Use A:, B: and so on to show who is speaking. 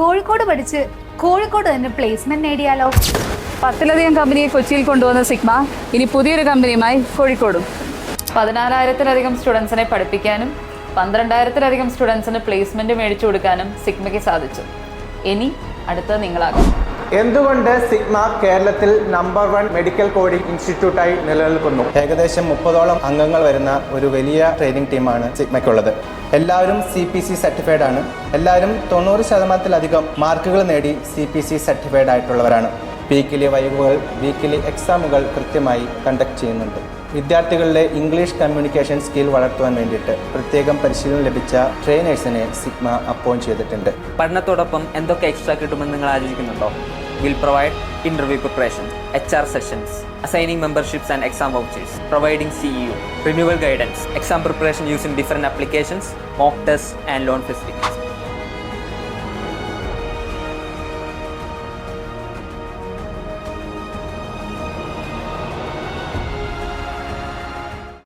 A: കോഴിക്കോട് പഠിച്ച് കോഴിക്കോട് തന്നെ പ്ലേസ്മെന്റ് നേടിയാലോ?
B: പത്തിലധികം കമ്പനിയെ കൊച്ചിയിൽ കൊണ്ടുവന്ന സിഗ്മ ഇനി പുതിയൊരു കമ്പനിയുമായി കോഴിക്കോടും. പതിനാലായിരത്തിലധികം സ്റ്റുഡൻസിനെ പഠിപ്പിക്കാനും പന്ത്രണ്ടായിരത്തിലധികം സ്റ്റുഡൻസിന് പ്ലേസ്മെന്റ് മേടിച്ചു കൊടുക്കാനും സിഗ്മയ്ക്ക് സാധിച്ചു. ഇനി അടുത്തത് നിങ്ങളാകും.
C: എന്തുകൊണ്ട് സിഗ്മ കേരളത്തിൽ നമ്പർ വൺ മെഡിക്കൽ കോഡിംഗ് ഇൻസ്റ്റിറ്റ്യൂട്ടായി നിലനിൽക്കുന്നു? ഏകദേശം മുപ്പതോളം അംഗങ്ങൾ വരുന്ന ഒരു വലിയ ട്രെയിനിങ് ടീമാണ് സിഗ്മയ്ക്കുള്ളത്. എല്ലാവരും സി പി സി സർട്ടിഫൈഡ് ആണ്. എല്ലാവരും തൊണ്ണൂറ് ശതമാനത്തിലധികം മാർക്കുകൾ നേടി സി പി സി സർട്ടിഫൈഡ് ആയിട്ടുള്ളവരാണ്. വീക്കിലി വൈവുകൾ വീക്കിലി എക്സാമുകൾ കൃത്യമായി കണ്ടക്ട് ചെയ്യുന്നുണ്ട്. വിദ്യാർത്ഥികളുടെ ഇംഗ്ലീഷ് കമ്മ്യൂണിക്കേഷൻ സ്കിൽ വളർത്തുവാൻ വേണ്ടിയിട്ട് പ്രത്യേകം പരിശീലനം ലഭിച്ച ട്രെയിനേഴ്സിനെ സിഗ്മ അപ്പോയിന്റ് ചെയ്തിട്ടുണ്ട്.
D: പഠനത്തോടൊപ്പം എന്തൊക്കെ എക്സ്ട്രാ കിട്ടുമെന്ന് നിങ്ങൾ ആലോചിക്കുന്നുണ്ടോ? will provide interview preparation, HR sessions, assigning memberships and exam vouchers, providing CEO renewal guidance, exam preparation using different applications, mock tests, and loan facilities.